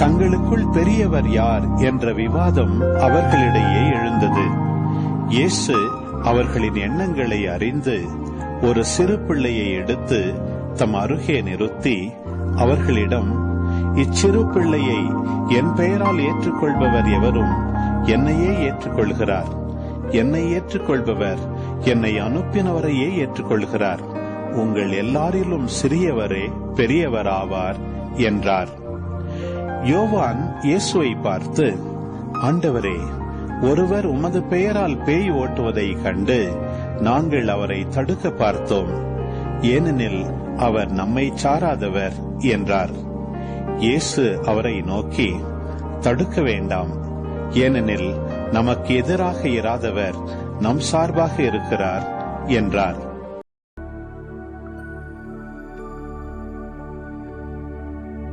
தங்களுக்குள் பெரியவர் யார் என்ற விவாதம் அவர்களிடையே எழுந்தது. இயேசு அவர்களின் எண்ணங்களை அறிந்து ஒரு சிறு பிள்ளையை எடுத்து தம் அருகே நிறுத்தி அவர்களிடம் இச்சிறு பிள்ளையை என் பெயரால் ஏற்றுக்கொள்பவர் எவரும் என்னையே ஏற்றுக்கொள்கிறார். என்னை ஏற்றுக்கொள்பவர் என்னை அனுப்பினவரையே ஏற்றுக்கொள்கிறார். உங்கள் எல்லாரிலும் சிறியவரே பெரியவராவார் என்றார். யோவான் இயேசுவை பார்த்து ஆண்டவரே ஒருவர் உமது பெயரால் பேய் ஓட்டுவதை கண்டு நாங்கள் அவரை தடுக்க பார்த்தோம். ஏனெனில் அவர் நம்மை சாராதவர் என்றார். இயேசு அவரை நோக்கி தடுக்க வேண்டாம். ஏனெனில் நமக்கு எதிராக இராதவர் நம் சார்பாக இருக்கிறார் என்றார்.